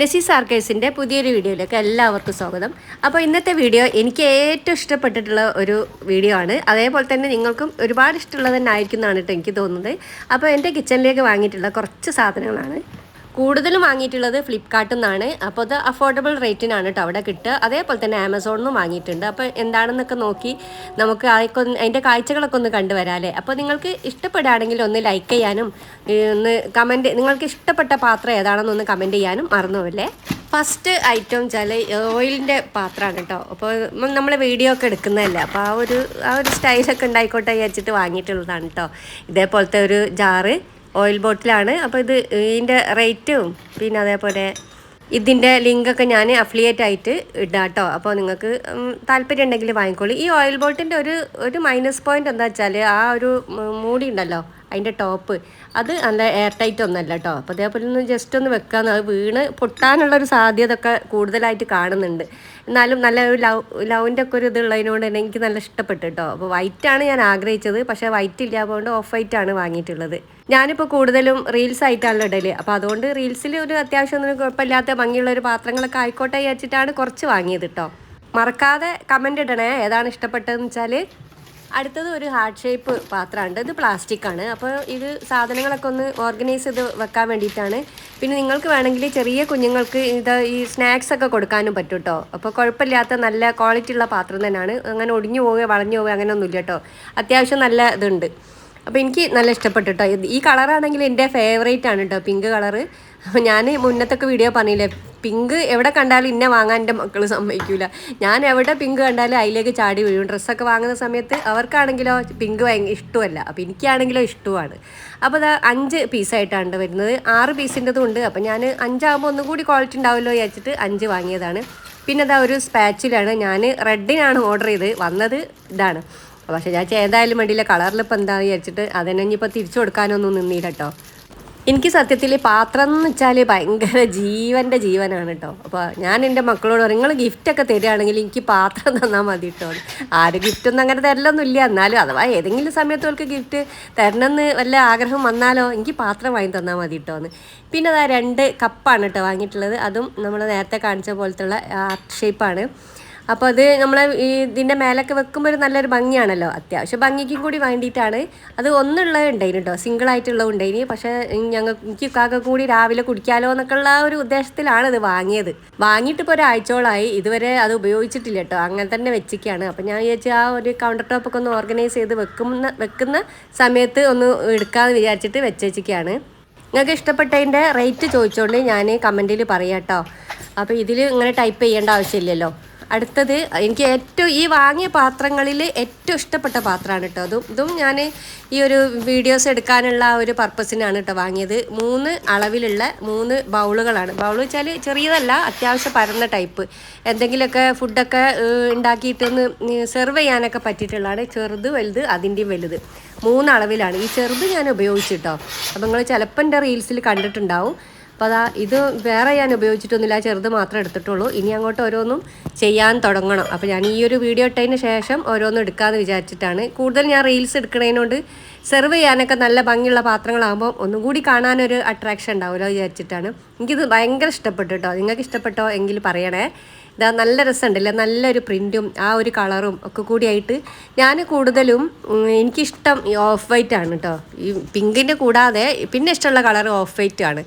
നസീസ് ആർക്കേഴ്സിന്റെ പുതിയൊരു വീഡിയോയിലേക്ക് എല്ലാവർക്കും സ്വാഗതം. അപ്പോൾ ഇന്നത്തെ വീഡിയോ എനിക്ക് ഏറ്റവും ഇഷ്ടപ്പെട്ടിട്ടുള്ള ഒരു വീഡിയോ ആണ്. അതേപോലെ തന്നെ നിങ്ങൾക്കും ഒരുപാട് ഇഷ്ടമുള്ളത് തന്നെ ആയിരിക്കുന്നതാണ് കേട്ടോ എനിക്ക് തോന്നുന്നത്. അപ്പോൾ എന്റെ കിച്ചണിലേക്ക് വാങ്ങിയിട്ടുള്ള കുറച്ച് സാധനങ്ങളാണ്. കൂടുതലും വാങ്ങിയിട്ടുള്ളത് ഫ്ലിപ്കാർട്ടിൽ നിന്നാണ്. അപ്പോൾ അത് അഫോർഡബിൾ റേറ്റിനാണ് കേട്ടോ അവിടെ കിട്ടുക. അതേപോലെ തന്നെ ആമസോണിൽ നിന്നും വാങ്ങിയിട്ടുണ്ട്. അപ്പോൾ എന്താണെന്നൊക്കെ നോക്കി നമുക്ക് അതിന്റെ കാഴ്ചകളൊക്കെ ഒന്ന് കണ്ടുവരാമല്ലേ അപ്പോൾ നിങ്ങൾക്ക് ഇഷ്ടപ്പെടുകയാണെങ്കിൽ ഒന്ന് ലൈക്ക് ചെയ്യാനും ഒന്ന് കമന്റ് നിങ്ങൾക്ക് ഇഷ്ടപ്പെട്ട പാത്രം ഏതാണെന്ന് ഒന്ന് കമന്റ് ചെയ്യാനും മറന്നുപോല്ലേ ഫസ്റ്റ് ഐറ്റം വെച്ചാൽ ഓയിലിന്റെ പാത്രമാണ് കേട്ടോ അപ്പോൾ നമ്മൾ വീഡിയോ ഒക്കെ എടുക്കുന്നതല്ലേ? അപ്പോൾ ആ ഒരു ആ ഒരു സ്റ്റൈലൊക്കെ ഉണ്ടായിക്കോട്ടെ വിചാരിച്ചിട്ട് വാങ്ങിയിട്ടുള്ളതാണ് കേട്ടോ ഇതേപോലത്തെ ഒരു ജാറ് ഓയിൽ ബോട്ടിലാണ് അപ്പോൾ ഇത് ഇതിന്റെ റേറ്റും പിന്നെ അതേപോലെ ഇതിന്റെ ലിങ്കൊക്കെ ഞാൻ അഫിലിയേറ്റ് ആയിട്ട് ഇടാം കേട്ടോ അപ്പോൾ നിങ്ങൾക്ക് താല്പര്യം ഉണ്ടെങ്കിൽ വാങ്ങിക്കോളൂ. ഈ ഓയിൽ ബോട്ടിന്റെ ഒരു ഒരു മൈനസ് പോയിന്റ് എന്താ വെച്ചാൽ ആ ഒരു മൂടി ഉണ്ടല്ലോ അതിന്റെ ടോപ്പ് അത് നല്ല എയർ ടൈറ്റ് ഒന്നല്ല കേട്ടോ അപ്പോൾ അതേപോലെ ഒന്ന് ജസ്റ്റ് ഒന്ന് വെക്കാമെന്ന് അത് വീണ് പൊട്ടാനുള്ളൊരു സാധ്യത ഒക്കെ കൂടുതലായിട്ട് കാണുന്നുണ്ട്. എന്നാലും നല്ല ഒരു ലവ് ലവിന്റെ ഒക്കെ ഒരു ഇതുള്ളതിനോട് തന്നെ എനിക്ക് നല്ല ഇഷ്ടപ്പെട്ടു കേട്ടോ അപ്പോൾ വൈറ്റാണ് ഞാൻ ആഗ്രഹിച്ചത്. പക്ഷേ വൈറ്റ് ഇല്ലാത്തതുകൊണ്ട് ഓഫ് വൈറ്റാണ് വാങ്ങിയിട്ടുള്ളത്. ഞാനിപ്പോൾ കൂടുതലും റീൽസ് ആയിട്ടാണല്ലോ ഇടൽ. അപ്പോൾ അതുകൊണ്ട് റീൽസിൽ ഒരു അത്യാവശ്യം ഒന്നും കുഴപ്പമില്ലാത്ത ഭംഗിയുള്ള ഒരു പാത്രങ്ങളൊക്കെ ആയിക്കോട്ടെ വിചാരിച്ചിട്ടാണ് കുറച്ച് വാങ്ങിയത് കേട്ടോ മറക്കാതെ കമന്റ് ഇടണേ. ഏതാണ് ഇഷ്ടപ്പെട്ടതെന്ന് വെച്ചാൽ അടുത്തത് ഒരു ഹാർഡ് ഷേപ്പ് പാത്രമുണ്ട് ഇത് പ്ലാസ്റ്റിക് ആണ്. അപ്പോൾ ഇത് സാധനങ്ങളൊക്കെ ഒന്ന് ഓർഗനൈസ് ചെയ്ത് വെക്കാൻ വേണ്ടിയിട്ടാണ്. പിന്നെ നിങ്ങൾക്ക് വേണമെങ്കിൽ ചെറിയ കുഞ്ഞുങ്ങൾക്ക് ഇത് ഈ സ്നാക്സ് ഒക്കെ കൊടുക്കാനും പറ്റും കേട്ടോ അപ്പോൾ കുഴപ്പമില്ലാത്ത നല്ല ക്വാളിറ്റി ഉള്ള പാത്രം തന്നെയാണ്. അങ്ങനെ ഒടിഞ്ഞു പോവുക വളഞ്ഞു പോവുക അങ്ങനെ ഒന്നുമില്ല കേട്ടോ അത്യാവശ്യം നല്ല ഇതുണ്ട്. അപ്പോൾ എനിക്ക് നല്ല ഇഷ്ടപ്പെട്ടു കേട്ടോ ഈ കളറാണെങ്കിൽ എന്റെ ഫേവറേറ്റ് ആണ് കേട്ടോ പിങ്ക് കളർ അപ്പോൾ ഞാൻ മുന്നത്തൊക്കെ വീഡിയോ പറഞ്ഞില്ലേ പിങ്ക് എവിടെ കണ്ടാലും ഇന്നെ വാങ്ങാൻ എന്റെ മക്കൾ സമ്മതിക്കൂല. ഞാൻ എവിടെ പിങ്ക് കണ്ടാലും അതിലേക്ക് ചാടി വീഴും. ഡ്രസ്സൊക്കെ വാങ്ങുന്ന സമയത്ത് അവർക്കാണെങ്കിലോ പിങ്ക് ഭയങ്കര ഇഷ്ടമല്ല. അപ്പോൾ എനിക്കാണെങ്കിലോ ഇഷ്ടമാണ്. അപ്പോൾ അത് അഞ്ച് പീസായിട്ടാണ് വരുന്നത്. ആറ് പീസിന്റെതും ഉണ്ട്. അപ്പോൾ ഞാൻ അഞ്ചാകുമ്പോൾ ഒന്നും കൂടി ക്വാളിറ്റി ഉണ്ടാവുമല്ലോ വിചാരിച്ചിട്ട് അഞ്ച് വാങ്ങിയതാണ്. പിന്നെ അതാ ഒരു സ്പാച്ചിലാണ് ഞാൻ റെഡിനാണ് ഓർഡർ ചെയ്ത് വന്നത്. ഇതാണ്. പക്ഷേ ഞാൻ ഏതായാലും വേണ്ടിയില്ല കളറിൽ ഇപ്പം എന്താ വിചാരിച്ചിട്ട് അതിനെ ഇനിയിപ്പോൾ തിരിച്ചു കൊടുക്കാനൊന്നും നിന്നില്ല കേട്ടോ എനിക്ക് സത്യത്തിൽ പാത്രം എന്ന് വെച്ചാൽ ഭയങ്കര ജീവന്റെ ജീവനാണ് കേട്ടോ അപ്പോൾ ഞാൻ എന്റെ മക്കളോട് പറയും നിങ്ങൾ ഗിഫ്റ്റൊക്കെ തരികയാണെങ്കിൽ എനിക്ക് പാത്രം തന്നാൽ മതി കേട്ടോ ആരും ഗിഫ്റ്റൊന്നും അങ്ങനെ തരലൊന്നുമില്ല എന്നാലും അഥവാ ഏതെങ്കിലും സമയത്ത് അവർക്ക് ഗിഫ്റ്റ് തരണമെന്ന് വല്ല ആഗ്രഹം വന്നാലോ എനിക്ക് പാത്രം വാങ്ങി തന്നാൽ മതി കേട്ടോ എന്ന്. പിന്നെ അതാ രണ്ട് കപ്പാണ് കേട്ടോ വാങ്ങിയിട്ടുള്ളത്. അതും നമ്മൾ നേരത്തെ കാണിച്ച പോലത്തുള്ള ആർട്ട് ഷേപ്പാണ് അപ്പോൾ അത് നമ്മളെ ഈ ഇതിന്റെ മേലൊക്കെ വെക്കുമ്പോൾ ഒരു നല്ലൊരു ഭംഗിയാണല്ലോ അത്യാവശ്യം ഭംഗിക്കും കൂടി വേണ്ടിയിട്ടാണ്. അത് ഒന്നുള്ളത് ഉണ്ടായിരുന്നു കേട്ടോ സിംഗിൾ ആയിട്ടുള്ളത് ഉണ്ടായിന്. പക്ഷേ ഞങ്ങൾ എനിക്ക് കാക്ക കൂടി രാവിലെ കുടിക്കാലോ എന്നൊക്കെയുള്ള ഒരു ഉദ്ദേശത്തിലാണ് ഇത് വാങ്ങിയത്. വാങ്ങിയിട്ട് ഇപ്പോൾ ഒരാഴ്ചയോളമായി ഇതുവരെ അത് ഉപയോഗിച്ചിട്ടില്ല കേട്ടോ അങ്ങനെ തന്നെ വെച്ചിരിക്കുകയാണ് അപ്പോൾ ഞാൻ വിചാരിച്ചു ആ ഒരു കൗണ്ടർ ടോപ്പൊക്കെ ഒന്ന് ഓർഗനൈസ് ചെയ്ത് വെക്കുന്ന വെക്കുന്ന സമയത്ത് ഒന്ന് എടുക്കാമെന്ന് വിചാരിച്ചിട്ട് വെച്ചേച്ചിരിക്കുകയാണ് നിങ്ങൾക്ക് ഇഷ്ടപ്പെട്ടതിന്റെ റേറ്റ് ചോദിച്ചുകൊണ്ട് ഞാൻ കമന്റിൽ പറയാം കേട്ടോ അപ്പോൾ ഇതിൽ ഇങ്ങനെ ടൈപ്പ് ചെയ്യേണ്ട ആവശ്യമില്ലല്ലോ. അടുത്തത് എനിക്ക് ഏറ്റവും ഈ വാങ്ങിയ പാത്രങ്ങളിൽ ഏറ്റവും ഇഷ്ടപ്പെട്ട പാത്രമാണ് കേട്ടോ അതും ഇതും ഞാൻ ഈ ഒരു വീഡിയോസ് എടുക്കാനുള്ള ഒരു പർപ്പസിനാണ് കേട്ടോ വാങ്ങിയത്. മൂന്ന് അളവിലുള്ള മൂന്ന് ബൗളുകളാണ്. ബൗൾ വെച്ചാൽ ചെറിയതല്ല അത്യാവശ്യം പരന്ന ടൈപ്പ്. എന്തെങ്കിലുമൊക്കെ ഫുഡൊക്കെ ഉണ്ടാക്കിയിട്ടൊന്ന് സെർവ് ചെയ്യാനൊക്കെ പറ്റിയിട്ടുള്ളതാണ്. ചെറുത് വലുത് അതിന്റെയും വലുത്. മൂന്ന് അളവിലാണ് ഈ ചെറുത് ഞാൻ ഉപയോഗിച്ചിട്ടോ അപ്പോൾ നിങ്ങൾ ചിലപ്പോൾ എന്റെ റീൽസിൽ കണ്ടിട്ടുണ്ടാവും. അപ്പോൾ അതാ ഇത് വേറെ ഞാൻ ഉപയോഗിച്ചിട്ടൊന്നുമില്ല ചെറുത് മാത്രമേ എടുത്തിട്ടുള്ളൂ. ഇനി അങ്ങോട്ട് ഓരോന്നും ചെയ്യാൻ തുടങ്ങണം. അപ്പോൾ ഞാൻ ഈ ഒരു വീഡിയോ ഇട്ടതിന് ശേഷം ഓരോന്നും എടുക്കാമെന്ന് വിചാരിച്ചിട്ടാണ്. കൂടുതൽ ഞാൻ റീൽസ് എടുക്കണതിനോട് സെർവ് ചെയ്യാനൊക്കെ നല്ല ഭംഗിയുള്ള പാത്രങ്ങളാകുമ്പോൾ ഒന്നും കൂടി കാണാനൊരു അട്രാക്ഷൻ ഉണ്ടാവുമല്ലോ വിചാരിച്ചിട്ടാണ്. എനിക്കിത് ഭയങ്കര ഇഷ്ടപ്പെട്ടു കേട്ടോ. നിങ്ങൾക്ക് ഇഷ്ടപ്പെട്ടോ എങ്കിൽ പറയണേ. ഇതാ നല്ല രസമുണ്ടല്ലേ? നല്ലൊരു പ്രിന്റും ആ ഒരു കളറും ഒക്കെ കൂടിയായിട്ട് ഞാൻ കൂടുതലും എനിക്കിഷ്ടം ഓഫ് വൈറ്റ് ആണ് കേട്ടോ ഈ പിങ്കിന്റെ കൂടാതെ പിന്നെ ഇഷ്ടമുള്ള കളർ ഓഫ് വൈറ്റ് ആണ്.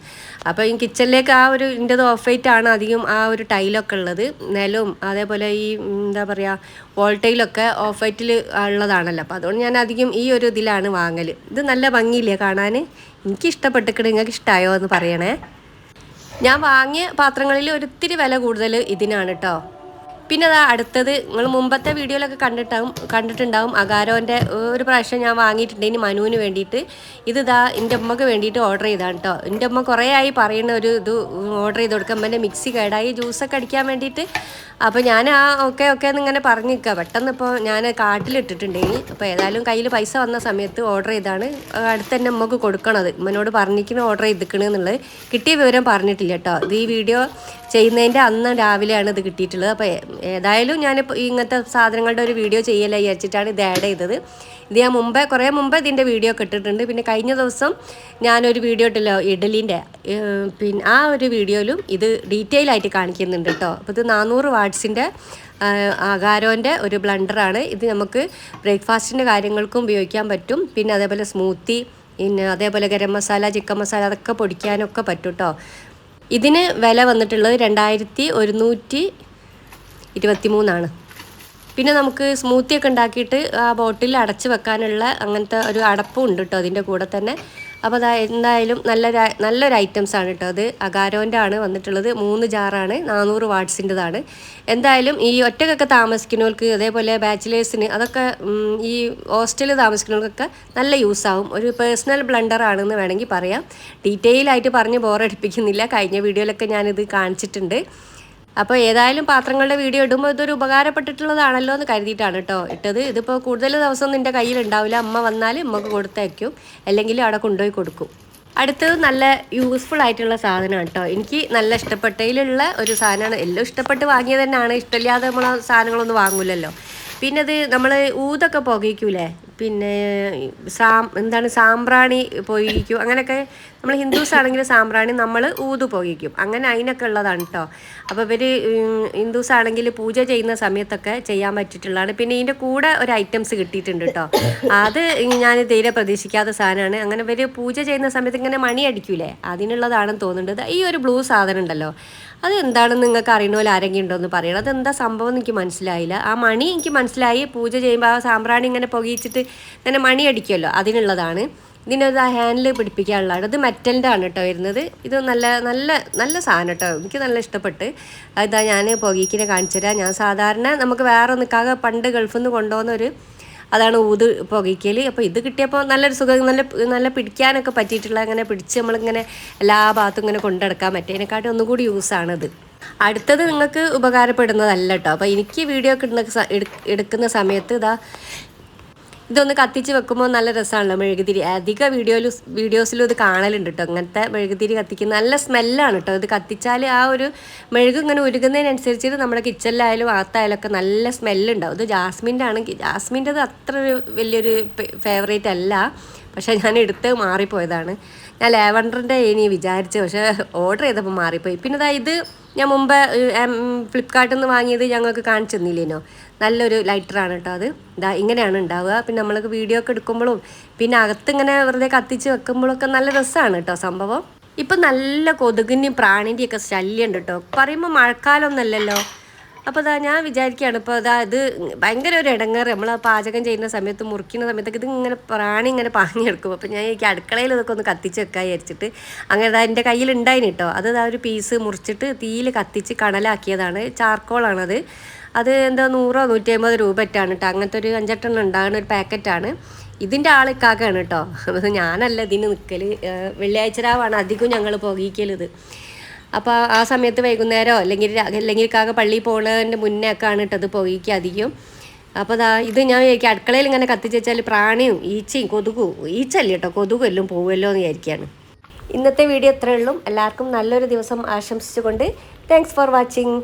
അപ്പോൾ ഈ കിച്ചണിലേക്ക് ആ ഒരു ഇന്റെത് ഓഫ് വൈറ്റ് ആണ് അധികം ആ ഒരു ടൈലൊക്കെ ഉള്ളത്. നിലവും അതേപോലെ ഈ എന്താ പറയുക വോൾട്ടൈലൊക്കെ ഓഫ് വൈറ്റിൽ ഉള്ളതാണല്ലോ. അപ്പോൾ അതുകൊണ്ട് ഞാൻ അധികം ഈ ഒരു ഇതിലാണ് വാങ്ങൽ ഇത് നല്ല ഭംഗിയില്ലേ കാണാൻ എനിക്ക് ഇഷ്ടപ്പെട്ടിട്ട് നിങ്ങൾക്ക് ഇഷ്ടമായോ എന്ന് പറയണേ. ഞാൻ വാങ്ങിയ പാത്രങ്ങളിൽ ഒരിത്തിരി വില കൂടുതൽ ഇതിനാണ് കേട്ടോ പിന്നെ അതാ അടുത്തത് നിങ്ങൾ മുമ്പത്തെ വീഡിയോയിലൊക്കെ കണ്ടിട്ടാവും കണ്ടിട്ടുണ്ടാവും. അകാരോന്റെ ഒരു പ്രാവശ്യം ഞാൻ വാങ്ങിയിട്ടുണ്ട്. ഇനി മനുവിന് വേണ്ടിയിട്ട്. ഇത് ഇതാ എന്റെ അമ്മയ്ക്ക് വേണ്ടിയിട്ട് ഓർഡർ ചെയ്താണ് കേട്ടോ എന്റെ അമ്മ കുറേ ആയി പറയുന്ന ഒരു ഇത് ഓർഡർ ചെയ്ത് കൊടുക്കാം അമ്മേന്റെ മിക്സി കേടായി. ജ്യൂസൊക്കെ അടിക്കാൻ വേണ്ടിയിട്ട്. അപ്പോൾ ഞാൻ ആ ഓക്കെ ഓക്കെ എന്നിങ്ങനെ പറഞ്ഞു നിൽക്കുക പെട്ടെന്ന് ഇപ്പോൾ ഞാൻ കാട്ടിലിട്ടിട്ടുണ്ടെങ്കിൽ അപ്പോൾ ഏതായാലും കയ്യിൽ പൈസ വന്ന സമയത്ത് ഓർഡർ ചെയ്താണ്. അടുത്ത് തന്നെ അമ്മയ്ക്ക് കൊടുക്കണത്. ഉമ്മനോട് പറഞ്ഞിരിക്കണ ഓർഡർ ചെയ്തിക്കണെന്നുള്ളത് കിട്ടിയ വിവരം പറഞ്ഞിട്ടില്ല കേട്ടോ ഇത് ഈ വീഡിയോ ചെയ്യുന്നതിന്റെ അന്ന് രാവിലെയാണ് ഇത് കിട്ടിയിട്ടുള്ളത്. അപ്പോൾ ഏതായാലും ഞാനിപ്പോൾ ഇങ്ങനത്തെ സാധനങ്ങളുടെ ഒരു വീഡിയോ ചെയ്യല വിചാരിച്ചിട്ടാണ് ഇത് ആഡ് ചെയ്തത്. ഇത് ഞാൻ മുമ്പേ കുറേ മുമ്പ് ഇതിന്റെ വീഡിയോ ഒക്കെ ഇട്ടിട്ടുണ്ട്. പിന്നെ കഴിഞ്ഞ ദിവസം ഞാനൊരു വീഡിയോ ഇട്ടല്ലോ ഇഡലിന്റെ പിന്നെ ആ ഒരു വീഡിയോയിലും ഇത് ഡീറ്റെയിൽ ആയിട്ട് കാണിക്കുന്നുണ്ട് കേട്ടോ അപ്പോൾ ഇത് നാനൂറ് വാട്ട്സിന്റെ അകാരോന്റെ ഒരു ബ്ലണ്ടറാണ് ഇത് നമുക്ക് ബ്രേക്ക്ഫാസ്റ്റിന്റെ കാര്യങ്ങൾക്കും ഉപയോഗിക്കാൻ പറ്റും. പിന്നെ അതേപോലെ സ്മൂത്തി പിന്നെ അതേപോലെ ഗരം മസാല ചിക്കൻ മസാല അതൊക്കെ പൊടിക്കാനൊക്കെ പറ്റും കേട്ടോ ഇതിന് വില വന്നിട്ടുള്ളത് രണ്ടായിരത്തി ഒരുന്നൂറ്റി ഇരുപത്തി മൂന്നാണ് പിന്നെ നമുക്ക് സ്മൂത്തി ഒക്കെ ഉണ്ടാക്കിയിട്ട് ആ ബോട്ടിൽ അടച്ചു വെക്കാനുള്ള അങ്ങനത്തെ ഒരു അടപ്പും ഉണ്ട് കേട്ടോ അതിന്റെ കൂടെ തന്നെ. അപ്പോൾ അതാ എന്തായാലും നല്ലൊരു നല്ലൊരു ഐറ്റംസ് ആണ് കേട്ടോ അത്. അകാരോന്റെ ആണ് വന്നിട്ടുള്ളത്. മൂന്ന് ജാറാണ്. നാനൂറ് വാട്ട്സിന്റെതാണ്. എന്തായാലും ഈ ഒറ്റക്കൊക്കെ താമസിക്കുന്നവർക്ക് അതേപോലെ ബാച്ചിലേഴ്സിന് അതൊക്കെ ഈ ഹോസ്റ്റലിൽ താമസിക്കുന്നവർക്കൊക്കെ നല്ല യൂസാവും ഒരു പേഴ്സണൽ ബ്ലണ്ടർ ആണെന്ന് വേണമെങ്കിൽ പറയാം. ഡീറ്റെയിൽ ആയിട്ട് പറഞ്ഞ് ബോറടിപ്പിക്കുന്നില്ല കഴിഞ്ഞ വീഡിയോയിലൊക്കെ ഞാനിത് കാണിച്ചിട്ടുണ്ട്. അപ്പോൾ ഏതായാലും പാത്രങ്ങളുടെ വീഡിയോ ഇടുമ്പോൾ ഇതൊരു ഉപകാരപ്പെട്ടിട്ടുള്ളതാണല്ലോ എന്ന് കരുതിയിട്ടാണ് കേട്ടോ ഇട്ടത്. ഇതിപ്പോൾ കൂടുതൽ ദിവസം നിന്റെ കയ്യിൽ ഉണ്ടാവില്ല. അമ്മ വന്നാൽ അമ്മയ്ക്ക് കൊടുത്തയക്കും. അല്ലെങ്കിൽ അവിടെ കൊണ്ടുപോയി കൊടുക്കും. അടുത്തത് നല്ല യൂസ്ഫുൾ ആയിട്ടുള്ള സാധനമാണ് കേട്ടോ. എനിക്ക് നല്ല ഇഷ്ടപ്പെട്ടതിലുള്ള ഒരു സാധനമാണ്. എല്ലാം ഇഷ്ടപ്പെട്ട് വാങ്ങിയത് തന്നെയാണ്. ഇഷ്ടമില്ലാതെ നമ്മൾ സാധനങ്ങളൊന്നും വാങ്ങൂലല്ലോ. പിന്നെ അത് നമ്മൾ ഊതൊക്കെ പുകയ്ക്കൂലേ? പിന്നെ സാം എന്താണ് സാമ്പ്രാണി പോയിരിക്കും. അങ്ങനെയൊക്കെ നമ്മൾ ഹിന്ദുസ് ആണെങ്കിൽ സാമ്പ്രാണി നമ്മൾ ഊതു പുകയ്ക്കും അങ്ങനെ അതിനൊക്കെ ഉള്ളതാണ് കേട്ടോ അപ്പോൾ ഇവർ ഹിന്ദുസ് ആണെങ്കിൽ പൂജ ചെയ്യുന്ന സമയത്തൊക്കെ ചെയ്യാൻ പറ്റിയിട്ടുള്ളതാണ്. പിന്നെ ഇതിന്റെ കൂടെ ഒരു ഐറ്റംസ് കിട്ടിയിട്ടുണ്ട് കേട്ടോ അത് ഞാൻ തീരെ പ്രതീക്ഷിക്കാത്ത സാധനമാണ്. അങ്ങനെ ഇവർ പൂജ ചെയ്യുന്ന സമയത്ത് ഇങ്ങനെ മണി അടിക്കൂലേ? അതിനുള്ളതാണെന്ന് തോന്നുന്നുണ്ട്. ഈ ഒരു ബ്ലൂ സാധനം ഉണ്ടല്ലോ. അത് എന്താണെന്ന് നിങ്ങൾക്ക് അറിയണ പോലെ ആരെങ്കിലും ഉണ്ടോ എന്ന് പറയണം. അതെന്താ സംഭവം എനിക്ക് മനസ്സിലായില്ല. ആ മണി എനിക്ക് മനസ്സിലായി. പൂജ ചെയ്യുമ്പോൾ ആ സാമ്പ്രാണി ഇങ്ങനെ പുകയിച്ചിട്ട് ഇങ്ങനെ മണി അടിക്കുമല്ലോ അതിനുള്ളതാണ് ഇതിനൊരു ഹാൻഡിൽ പിടിപ്പിക്കാനുള്ളതാണ് ഇത് മെറ്റലിന്റെ ആണ് കേട്ടോ വരുന്നത്. ഇത് നല്ല നല്ല നല്ല സാധനം കേട്ടോ. എനിക്ക് നല്ല ഇഷ്ടപ്പെട്ട്. ഇതാ ഞാൻ പുകയ്ക്കിനെ കാണിച്ചുതരാം ഞാൻ സാധാരണ നമുക്ക് വേറെ നിൽക്കാതെ പണ്ട് ഗൾഫിൽ നിന്ന് കൊണ്ടുപോകുന്നൊരു അതാണ് ഊത് പുകയ്ക്കൽ അപ്പോൾ ഇത് കിട്ടിയപ്പോൾ നല്ലൊരു സുഖം. നല്ല നല്ല പിടിക്കാനൊക്കെ പറ്റിയിട്ടുള്ള അങ്ങനെ പിടിച്ച് നമ്മളിങ്ങനെ എല്ലാ ഭാഗത്തും ഇങ്ങനെ കൊണ്ടെടുക്കാൻ പറ്റും അതിനെക്കാട്ടും ഒന്നും കൂടി യൂസാണിത് അടുത്തത് നിങ്ങൾക്ക് ഉപകാരപ്പെടുന്നതല്ല കേട്ടോ. അപ്പോൾ എനിക്ക് വീഡിയോ ഒക്കെ എടുക്കുന്ന സമയത്ത് ഇതാ ഇതൊന്ന് കത്തിച്ച് വെക്കുമ്പോൾ നല്ല രസമാണല്ലോ മെഴുകുതിരി. അധിക വീഡിയോയിലും വീഡിയോസിലും ഇത് കാണലുണ്ട് കേട്ടോ അങ്ങനത്തെ മെഴുകുതിരി കത്തിക്കുന്ന നല്ല സ്മെല്ലാണ് കേട്ടോ ഇത് കത്തിച്ചാൽ ആ ഒരു മെഴുക് ഇങ്ങനെ ഉരുകുന്നതിനനുസരിച്ചിട്ട് നമ്മുടെ കിച്ചണിലായാലും അകത്തായാലും ഒക്കെ നല്ല സ്മെല്ലുണ്ടാവും ഇത് ജാസ്മിന്റെ ആണെങ്കിൽ ജാസ്മിന്റെത് അത്ര വലിയൊരു ഫേവറേറ്റ് അല്ല. പക്ഷേ ഞാൻ എടുത്ത് മാറിപ്പോയതാണ്. ഞാൻ ലാവൻഡറിന്റെ ഇനി വിചാരിച്ചു പക്ഷേ ഓർഡർ ചെയ്തപ്പോൾ മാറിപ്പോയി. പിന്നെ ഇതാ ഇത് ഞാൻ മുമ്പ് ഫ്ലിപ്കാർട്ടിൽ നിന്ന് വാങ്ങിയത് ഞങ്ങൾക്ക് കാണിച്ചു തന്നില്ലേനോ? നല്ലൊരു ലൈറ്ററാണ് കേട്ടോ അത്. ഇതാ ഇങ്ങനെയാണ് ഉണ്ടാവുക. പിന്നെ നമ്മൾക്ക് വീഡിയോ ഒക്കെ എടുക്കുമ്പോഴും പിന്നെ അകത്ത് ഇങ്ങനെ വെറുതെ കത്തിച്ച് വെക്കുമ്പോഴൊക്കെ നല്ല രസമാണ് കേട്ടോ സംഭവം. ഇപ്പം നല്ല കൊതുകിന്റെയും പ്രാണിന്റെയും ഒക്കെ ശല്യം ഉണ്ട് കേട്ടോ. പറയുമ്പോൾ മഴക്കാലമൊന്നുമല്ലല്ലോ അപ്പോൾ അതാ ഞാൻ വിചാരിക്കുകയാണ് ഇപ്പോൾ അതാ ഇത് ഭയങ്കര ഒരു ഇടങ്ങേറ് നമ്മൾ പാചകം ചെയ്യുന്ന സമയത്ത് മുറിക്കുന്ന സമയത്തൊക്കെ ഇത് ഇങ്ങനെ പ്രാണി ഇങ്ങനെ പാഞ്ഞെടുക്കും അപ്പോൾ ഞാൻ എനിക്ക് അടുക്കളയിൽ ഇതൊക്കെ ഒന്ന് കത്തിച്ച് വെക്കാൻ വിചാരിച്ചിട്ട് അങ്ങനെ അതാ എന്റെ കയ്യിൽ ഉണ്ടായിന് കേട്ടോ അത് ദാ ഒരു പീസ് മുറിച്ചിട്ട് തീയിൽ കത്തിച്ച് കണലാക്കിയതാണ്. ചാർക്കോളാണത്. അത് എന്താ നൂറോ നൂറ്റി അമ്പത് രൂപ ഇട്ടാണ് കേട്ടോ അങ്ങനത്തെ ഒരു അഞ്ചെട്ടെണ്ണം ഉണ്ടാകുന്ന ഒരു പാക്കറ്റാണ്. ഇതിന്റെ ആളിക്കാക്കാണ് കേട്ടോ ഞാനല്ല ഇതിന് നിൽക്കൽ വെള്ളിയാഴ്ച രാവാണ് അധികം ഞങ്ങൾ പുകയിക്കൽ ഇത്. അപ്പോൾ ആ സമയത്ത് വൈകുന്നേരമോ അല്ലെങ്കിൽ അല്ലെങ്കിൽ കാക്ക പള്ളിയിൽ പോകുന്നതിന്റെ മുന്നേ ഒക്കെ ആണ് കേട്ടോ അത് അധികം. അപ്പോൾ ദാ ഇത് ഞാൻ വിചാരിക്കും അടുക്കളയിൽ ഇങ്ങനെ കത്തിച്ച് വെച്ചാൽ പ്രാണിയും ഈച്ചയും കൊതുകും. ഈച്ചല്ലേ കേട്ടോ കൊതുകും എല്ലാം പോകുമല്ലോ എന്ന് വിചാരിക്കുകയാണ് ഇന്നത്തെ വീഡിയോ ഇത്രയേ ഉള്ളൂ. എല്ലാവർക്കും നല്ലൊരു ദിവസം ആശംസിച്ചുകൊണ്ട് താങ്ക്സ് ഫോർ വാച്ചിങ്